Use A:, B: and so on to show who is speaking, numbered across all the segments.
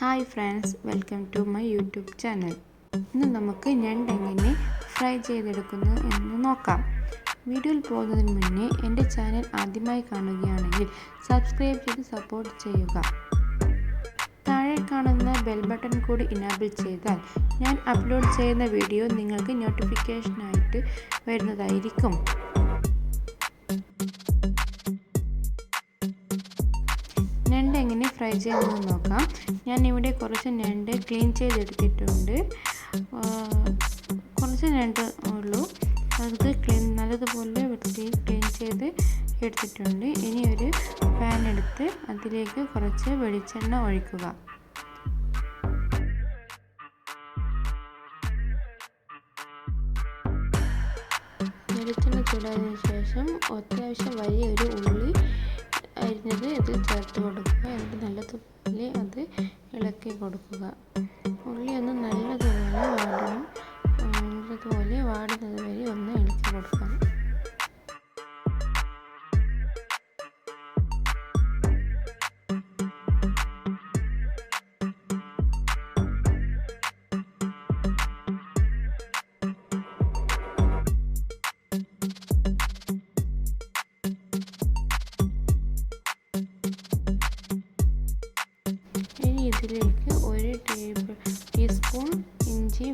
A: Hi friends welcome to my YouTube channel. ഇന്ന് നമുക്ക് ഞണ്ടെങ്ങനെ fry ചെയ്തെടുക്കുന്നു എന്ന് നോക്കാം. വീഡിയോയിൽ പോകുന്നതിന് മുന്നേ എന്റെ ചാനൽ ആദ്യമായി കാണുകയാണെങ്കിൽ സബ്സ്ക്രൈബ് ചെയ്ത് സപ്പോർട്ട് ചെയ്യുക. താഴെ കാണുന്ന ബെൽ ബട്ടൺ കൂടി ഇനാബിൾ ചെയ്താൽ ഞാൻ അപ്ലോഡ് ചെയ്യുന്ന വീഡിയോ നിങ്ങൾക്ക് നോട്ടിഫിക്കേഷനായിട്ട് വരുന്നതായിരിക്കും. എങ്ങനെ ഫ്രൈ ചെയ്യുന്നത് നോക്കാം. ഞാൻ ഇവിടെ കുറച്ച് ഞണ്ട് ക്ലീൻ ചെയ്തെടുത്തിട്ടുണ്ട്. കുറച്ച് ഞണ്ട് ഉള്ളൂ. അത് ക്ലീൻ നല്ലതുപോലെ വൃത്തിയിൽ ക്ലീൻ ചെയ്ത് എടുത്തിട്ടുണ്ട്. ഇനി ഒരു പാൻ എടുത്ത് അതിലേക്ക് കുറച്ച് വെളിച്ചെണ്ണ ഒഴിക്കുക. വെളിച്ചെണ്ണ ചൂടായതിനു ശേഷം അത്യാവശ്യം വലിയൊരു ഉള്ളി അരിഞ്ഞത് ഇത് ചേർത്ത് കൊടുക്കുക. എന്നിട്ട് നല്ല നല്ലതുപോലെ അത് ഇളക്കി കൊടുക്കുക. ഉള്ളി ഒന്ന് നല്ലതുപോലെ വാടണം. നല്ലതുപോലെ വാടുന്നത് വരെ ഒന്ന് ഇളക്കി കൊടുക്കണം.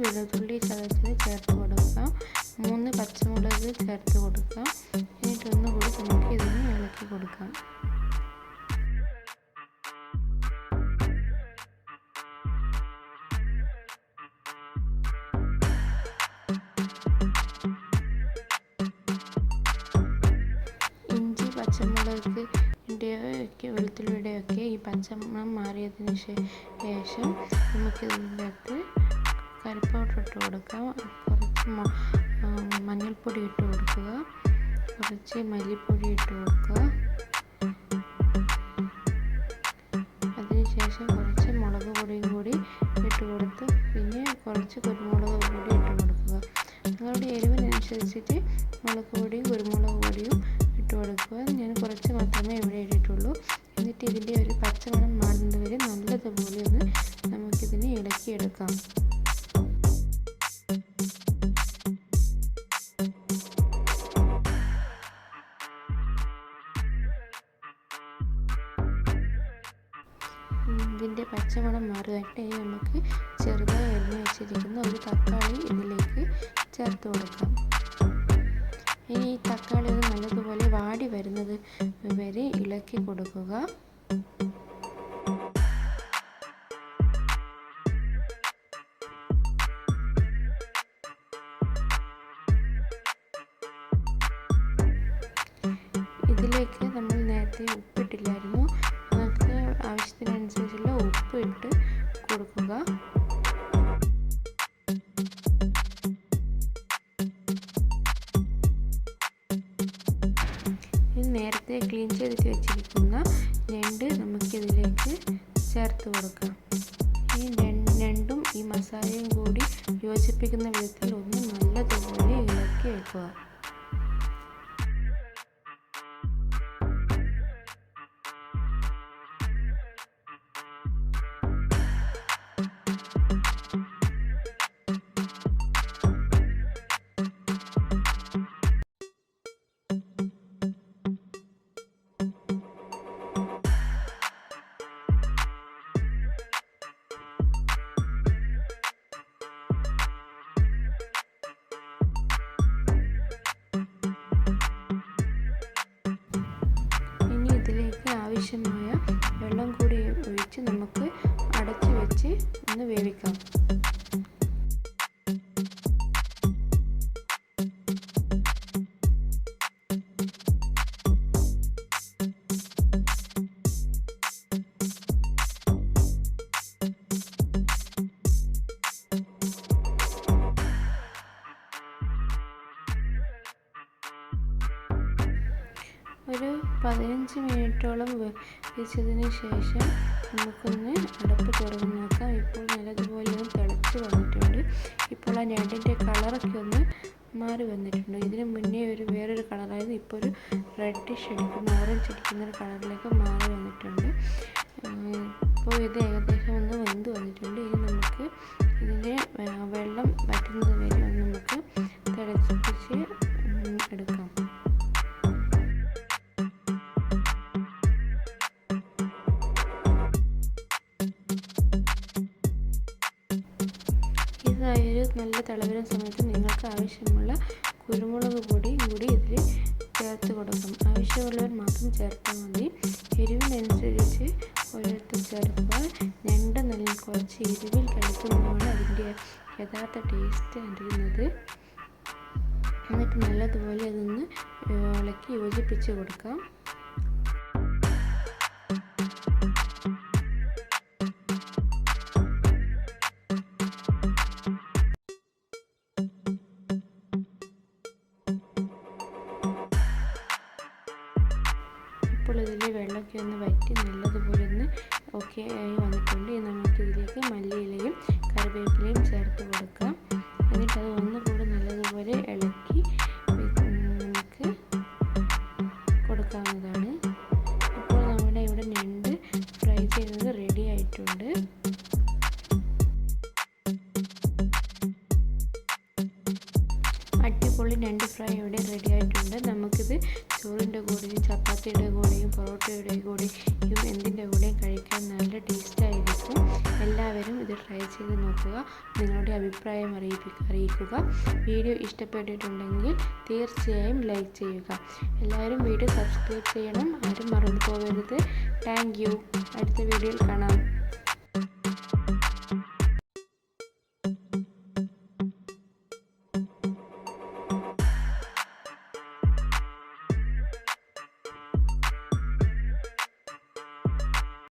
A: വെളുത്തുള്ളി ചതച്ചത് ചേർത്ത് കൊടുക്കാം മൂന്ന് പച്ചമുളക് ചേർത്ത് കൊടുക്കാം എന്നിട്ട് ഒന്നുകൂടി നമുക്ക് ഇതിന് ഇളക്കി കൊടുക്കാം ഇഞ്ചി പച്ചമുളക് ഒക്കെ വെളുത്തുള്ളിയുടെയൊക്കെ ഈ പച്ചമണം മാറിയതിന് ശേഷം നമുക്ക് ഇതിനകത്ത് കറി പൗഡർ ഇട്ട് കൊടുക്കാം കുറച്ച് മഞ്ഞൾപ്പൊടി ഇട്ട് കൊടുക്കുക. കുറച്ച് മല്ലിപ്പൊടി ഇട്ട് കൊടുക്കുക. അതിനുശേഷം കുറച്ച് മുളക് പൊടിയും കൂടി ഇട്ട് കൊടുത്ത് പിന്നെ കുറച്ച് കുരുമുളക് പൊടി ഇട്ട് കൊടുക്കുക. നിങ്ങളുടെ എരിവിനനുസരിച്ചിട്ട് മുളക് പൊടിയും കുരുമുളക് പൊടിയും ഇട്ട് കൊടുക്കുക. ഞാൻ കുറച്ച് മാത്രമേ ഇവിടെ ഇട്ടിട്ടുള്ളൂ. എന്നിട്ട് ഇതിന്റെ ഒരു പച്ചമണം മാറുന്നത് വരെ നല്ലതുപോലെ ഒന്ന് നമുക്കിതിനെ ഇളക്കിയെടുക്കാം. ഇതിന്റെ പച്ചമണം മാറുകയായിട്ട് ഇനി നമുക്ക് ചെറുതായി എണ്ണ വെച്ചിരിക്കുന്ന ഒരു തക്കാളി ഇതിലേക്ക് ചേർത്ത് കൊടുക്കാം. ഇനി ഈ തക്കാളി ഒന്ന് നല്ലതുപോലെ വാടി വരുന്നത് വരെ ഇളക്കി കൊടുക്കുക. കൊടുക്കുക നേരത്തെ ക്ലീൻ ചെയ്തിട്ട് വെച്ചിരിക്കുന്ന ഞണ്ട് നമുക്കിതിലേക്ക് ചേർത്ത് കൊടുക്കാം. ഈ ഞണ്ടും ഈ മസാലയും കൂടി യോജിപ്പിക്കുന്ന വിധത്തിൽ ഒന്ന് നല്ലതുപോലെ ഇളക്കി വെക്കുക. ഒരു പതിനഞ്ച് മിനിറ്റോളം വെച്ചതിന് ശേഷം നമുക്കൊന്ന് അടപ്പ് തുറന്ന് നോക്കാം. ഇപ്പോൾ നല്ലതുപോലെ ഒന്ന് തിളച്ച് വന്നിട്ടുണ്ട്. ഇപ്പോൾ ആ ഞണ്ടിന്റെ കളറൊക്കെ ഒന്ന് മാറി വന്നിട്ടുണ്ട്. ഇതിന് മുന്നേ ഒരു വേറൊരു കളറായിരുന്നു. ഇപ്പോൾ ഒരു റെഡിഷ് അടിക്കുന്ന ഓറഞ്ച് അടിക്കുന്ന ഒരു കളറിലേക്ക് മാറി വന്നിട്ടുണ്ട്. ഇപ്പോൾ ഇത് ഏകദേശം ഒന്ന് വെന്ത് ഇതായൊരു നല്ല തിളവിന സമയത്ത് നിങ്ങൾക്ക് ആവശ്യമുള്ള കുരുമുളക് പൊടി കൂടി ഇതിൽ ചേർത്ത് കൊടുക്കും ആവശ്യമുള്ളവർ മാത്രം ചേർത്താൽ മതി. എരിവിനനുസരിച്ച് ഓരോരുത്തർ ചേർക്കുമ്പോൾ ഞണ്ട് നല്ല കുറച്ച് എരിവിൽ കഴിക്കുമ്പോഴാണ് അതിന്റെ യഥാർത്ഥ ടേസ്റ്റ് അറിയുന്നത്. എന്നിട്ട് നല്ലതുപോലെ അതൊന്ന് ഇളക്കി യോജിപ്പിച്ച് കൊടുക്കാം. ഇതിൽ വെള്ളമൊക്കെ ഒന്ന് വറ്റി നല്ലതുപോലെ ഒന്ന് ഓക്കെ ആയി വന്നിട്ടുണ്ട്. ഇനി നമുക്ക് ഇതിലേക്ക് മല്ലിയിലയും കറിവേപ്പിലയും ചേർത്ത് കൊടുക്കാം. എന്നിട്ട് അത് ഒന്നുകൂടി നല്ലതുപോലെ അടിപൊളി രണ്ട് ഫ്രൈ ഇവിടെ റെഡി ആയിട്ടുണ്ട്. നമുക്കിത് ചോറിന്റെ കൂടെയും ചപ്പാത്തിയുടെ കൂടെയും പൊറോട്ടയുടെ കൂടെയും എന്തിന്റെ കൂടെയും കഴിക്കാൻ നല്ല ടേസ്റ്റ് ആയിരിക്കും. എല്ലാവരും ഇത് ട്രൈ ചെയ്ത് നോക്കുക. നിങ്ങളുടെ അഭിപ്രായം അറിയിപ്പിക്കുക അറിയിക്കുക. വീഡിയോ ഇഷ്ടപ്പെട്ടിട്ടുണ്ടെങ്കിൽ തീർച്ചയായും ലൈക്ക് ചെയ്യുക. എല്ലാവരും വീഡിയോ സബ്സ്ക്രൈബ് ചെയ്യണം. ആരും മറന്നു പോകരുത്. താങ്ക് യു അടുത്ത വീഡിയോയിൽ കാണാം.